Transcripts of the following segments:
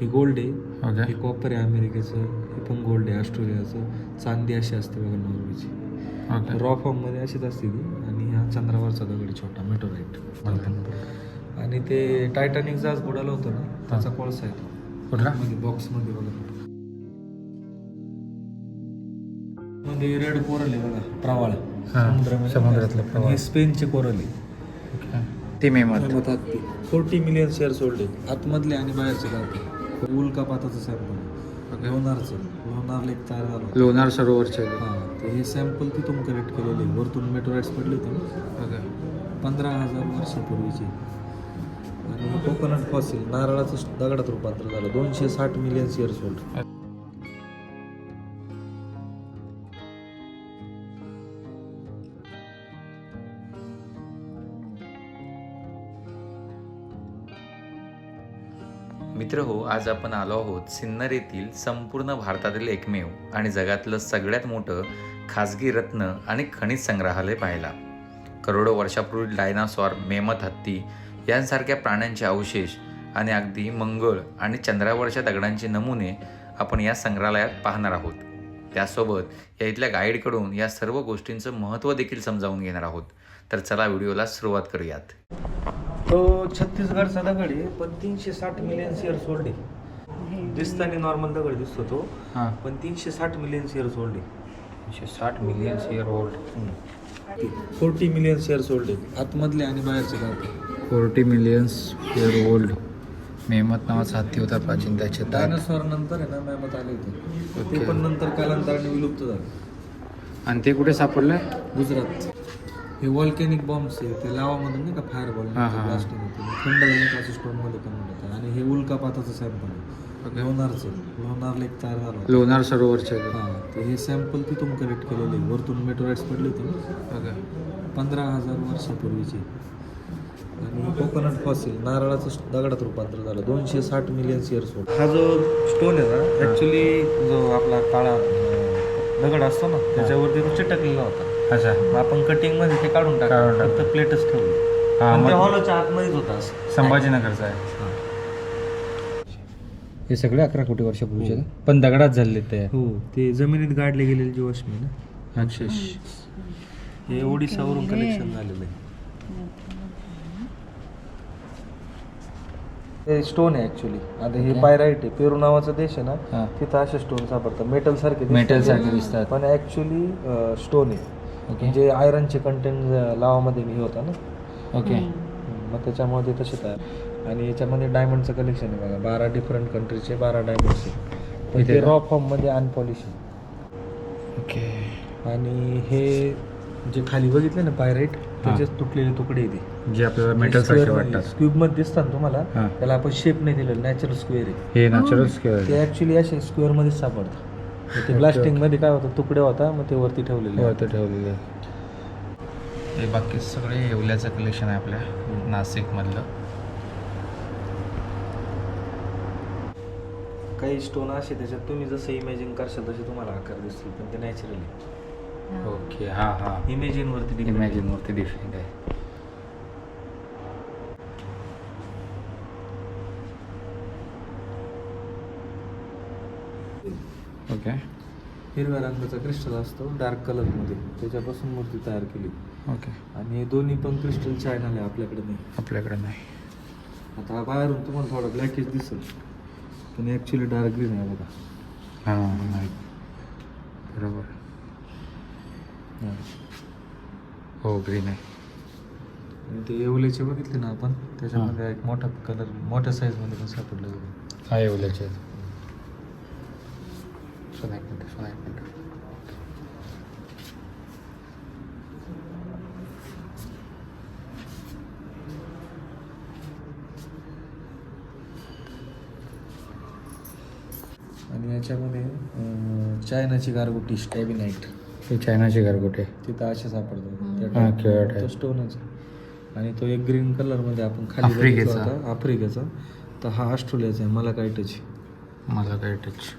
हे गोल्ड आहे. हे कॉपर आहे अमेरिकेचं हे पण गोल्ड आहे ऑस्ट्रेलियाचं. चांदी अशी असते बघा नॉर्वेची रॉ फॉर्ममध्ये अशीच असते ती. आणि हा चंद्रावरचा दगड छोटा मेटोराईट आणि ते टायटॅनिक जहाज बुडालं होतं ना त्याचा कोळसा आहे तो. मध्ये बॉक्समध्ये बघा. मध्ये रेड कोरल आहे बघा प्रवाळ. समुद्रातलं. हे स्पेनचे कोरल आहे. ते फोर्टी मिलियन शेअर सोल्ड आतमधले आणि बाहेरचे गावठी उल्कापाताचं सॅम्पल लोणारचं. लोणार लेक तयार झालं. लोणार सरोवरचे हा ते हे सॅम्पल तिथून कलेक्ट केलेले. वरतून मेट्रोराइट्स पडले होते पंधरा हजार वर्षापूर्वीचे. आणि कोकोनट फॉसिल नारळाचं दगडात रूपांतर झालं. दोनशे साठ मिलियन शेअर सोल्ड मित्र हो आज आपण आलो आहोत सिन्नर येथील संपूर्ण भारतातील एकमेव आणि जगातलं सगळ्यात मोठं खाजगी रत्न आणि खनिज संग्रहालय पाहायला. करोडो वर्षापूर्वी डायनासॉर मेमत हत्ती यांसारख्या प्राण्यांचे अवशेष आणि अगदी मंगळ आणि चंद्रावरच्या दगडांचे नमुने आपण या संग्रहालयात पाहणार आहोत. त्यासोबत या इथल्या गाईडकडून या सर्व गोष्टींचं महत्त्व देखील समजावून घेणार आहोत. तर चला व्हिडिओला सुरुवात करूयात. तो छत्तीसगडचा दगड आहे पण तीनशे साठ मिलियन शेअर सोल्ड आहे. दिसताना नॉर्मल दगड दिसतो तो हां. पण तीनशे साठ मिलियन शेअर सोल्ड आहे. एकशे साठ million year old forty million share sold आहे. आतमधले आणि बाहेरचे गावठी forty millions year old Mehmet नावाचा हत्ती होता प्राचीन त्याचे दात डायनासॉर नंतर आहे ना मॅमत आले होते. ते पण नंतर कालांतराने विलुप्त झाले. आणि ते कुठे सापडलं? गुजरात. हे वॉल्कॅनिक बॉम्ब्स आहे ते लावामधून नाही का फायर बॉल. ब्लास्टिंग होते थंड झाले का स्टोनमध्ये कन्वर्ट होतं आणि हे उल्कापाताचं सॅम्पल आहे. लोणारचं लोणार लेक तयार झालं होतं. लोणार सरोवरचे हा ते हे सॅम्पल तिथून कलेक्ट केलेले. वरतून मेट्रोराइट्स पडले होते पंधरा हजार वर्षापूर्वीचे. आणि कोकोनट फॉसिल नारळाचं दगडात रूपांतर झालं. दोनशे साठ मिलियन शेअर सोड हा जो स्टोन आहे ना ॲक्च्युली जो आपला काळा दगड असतो ना त्याच्यावरती तो चिटकलेला होता. अच्छा. मग आपण कटिंगमध्ये ते काढून काढून टाकलं टाकलं. फक्त प्लेटच ठेवली हा पण त्या मग हॉलच्या आतमध्येच होता असं. संभाजीनगरचा आहे. हे. सगळे अकरा कोटी वर्षापूर्वीचे पण दगडात झाले ते. हो ते जमिनीत गाडले गेलेले जीवाश्मी ना. अक्षेश हे ओडिसावरून कलेक्शन झालेलं आहे. हे स्टोन आहे ऍक्च्युली आता हे पायराईट आहे. पेरू नावाचा देश आहे ना हां. तिथं असे स्टोन सापडतात. मेटल सारखे दिसतात. मेटल सारखे दिसतात. पण ऍक्च्युली स्टोन आहे. ओके जे आयरनचे कंटेंट लावामध्ये हे होता ना. ओके मग त्याच्यामुळे ते तसे तयार. आणि याच्यामध्ये डायमंडचं कलेक्शन आहे बघा. बारा डिफरंट कंट्रीचे बारा डायमंड्स आहे. पण इथे ते? रॉ फॉर्ममध्ये अनपॉलिश ओके आणि हे जे खाली बघितले ना पायराईट त्याचे तुटलेले तुकडे आहे ते. जे आपल्याला मेटल सारखे वाटतात. स्क्यूबमध्ये दिसतात ना तुम्हाला त्याला आपण शेप नाही दिलेला नॅचरल स्क्वेअर आहे. हे नॅचरल स्क्वेअर ते ऍक्च्युली असे स्क्वेअर मध्येच सापडतात. ते ब्लास्टिंगमध्ये काय होतं? तुकडे होता मग ते वरती ठेवलेले. हो ते ठेवलेलं. हे बाकी सगळे येवल्याचं कलेक्शन आहे आपल्या नाशिकमधलं. काही स्टोन असे त्याच्यात तुम्ही जसं इमॅजिन करशाल तसे तुम्हाला आकार दिसतील पण ते नॅचरली ओके हां हां. इमेजिन वरती depend इमॅजिनवरती डिफरंट आहे. ओके. हिरव्या रंगाचा क्रिस्टल असतो डार्क कलरमध्ये. त्याच्यापासून मूर्ती तयार केली. ओके. आणि हे दोन्ही पण क्रिस्टल चायना आहे आपल्याकडे नाही. आपल्याकडे नाही. आता हा बाहेरून तुम्हाला थोडा ब्लॅकिश दिसेल. पण ॲक्च्युली डार्क ग्रीन आहे बघा. हां नाही. बरोबर. हो. ग्रीन आहे. आणि ते येवल्याचे बघितले ना आपण? त्याच्यामध्ये एक मोठा कलर मोठ्या साईजमध्ये पण सापडलं हा येवल्याचे आहेत. सोना एक मिनटं सोना एक मिनटं आणि याच्यामध्ये चायनाची गारगोटी स्टॅबिनाईट हे चायनाचे गारगोटे तिथं असे सापडतात त्या हा. स्टोनच आणि तो एक ग्रीन कलरमध्ये आपण खाली आफ्रिकेचा. बघितला होता आफ्रिकेचा. तर हा ऑस्ट्रेलियाचा आहे मला काय टच मला काय टच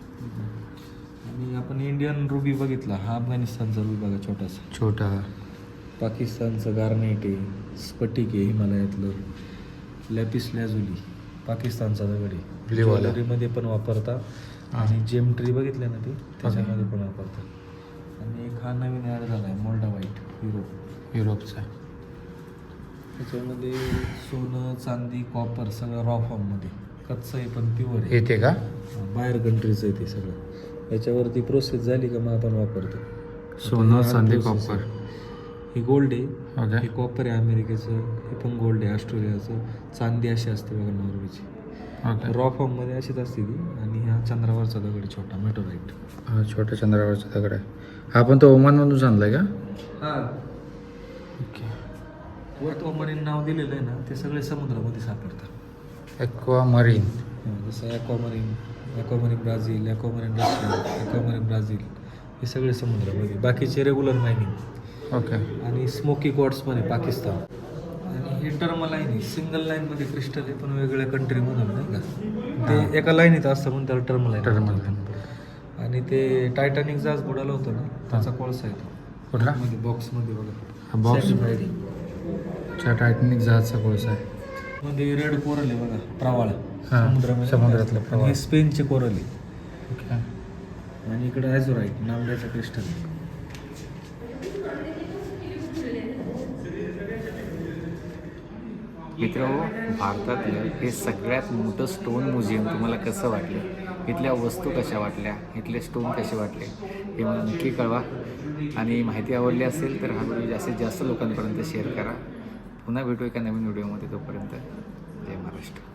आणि आपण इंडियन रुबी बघितला. हा अफगाणिस्तानचा रुबी बघा छोटासा. छोटा. पाकिस्तानचं गार्नेट आहे स्फटिक आहे हिमालयातलं. लॅपिस लॅझुली पाकिस्तानचा दगड आहे. Blue वाला. ज्वेलरीमध्ये पण वापरता. आणि जेम ट्री बघितले ना ती? त्याच्यामध्ये पण वापरता. आणि एक हा नवीन ॲड झाला आहे मोल्डा व्हाईट हिरो युरोपचा. त्याच्यामध्ये सोनं चांदी कॉपर सगळं रॉ फॉर्ममध्ये कच्चं आहे पण प्युअर आहे. येते का? बाहेर कंट्रीचं आहे ते सगळं. याच्यावरती प्रोसेस झाली का मग आपण वापरतो. सोनं, चांदी. आहे. हे गोल्ड आहे. हे कॉपर आहे अमेरिकेचं. हे पण गोल्ड आहे ऑस्ट्रेलियाचं. चांदी अशी असते बघा नॉर्वेची रॉ फॉर्ममध्ये अशीच असते ती. आणि हा चंद्रावरचा दगड आहे छोटा मेटोराईट हा छोट्या चंद्रावरचा दगड आहे. हा पण तो ओमानमधून आणलाय का? हा. ओके. वर ओमानीन नाव दिलेलं आहे ना ते सगळे समुद्रामध्ये सापडतात. एक्वा मरीन जसं aquamarine aquamarine Brazil aquamarine Russia aquamarine Brazil हे सगळे समुद्रामध्ये. बाकीचे रेग्युलर मायनिंग ओके आणि स्मोकी कॉट्स पण आहे पाकिस्तान. आणि हे टर्म लाईन आहे. सिंगल लाईनमध्ये क्रिस्टल आहे पण वेगवेगळ्या कंट्रीमधून नाही का? ते एका लाईनीत असतं म्हणून त्याला टर्म लाईन Term म्हणतात. आणि ते टायटॅनिक जहाज बुडालं होतं ना त्याचा कोळसा आहे तो. कुठला? मध्ये बॉक्समध्ये बघा. हा बॉक्स. टायटॅनिक जहाजचा कोळसा आहे. मध्ये रेड कोरल आहे बघा प्रवाळ. हा, समुद्रामध्ये समुद्रातलं आणि प्रवाळ. हे स्पेनचे कोरल आहे. ओके. आणि इकडे ॲझोराईट नांब्याचं क्रिस्टल. मित्र भारतातलं हे सगळ्यात मोठं स्टोन म्युझियम तुम्हाला कसं वाटलं? इथल्या वस्तू कशा वाटल्या? इथले स्टोन कसे वाटले? हे मला नक्की कळवा. आणि माहिती आवडली असेल तर हा व्हिडिओ जास्तीत जास्त लोकांपर्यंत शेअर करा. पुन्हा भेटू एका नवीन व्हिडिओमध्ये तोपर्यंत. जय महाराष्ट्र.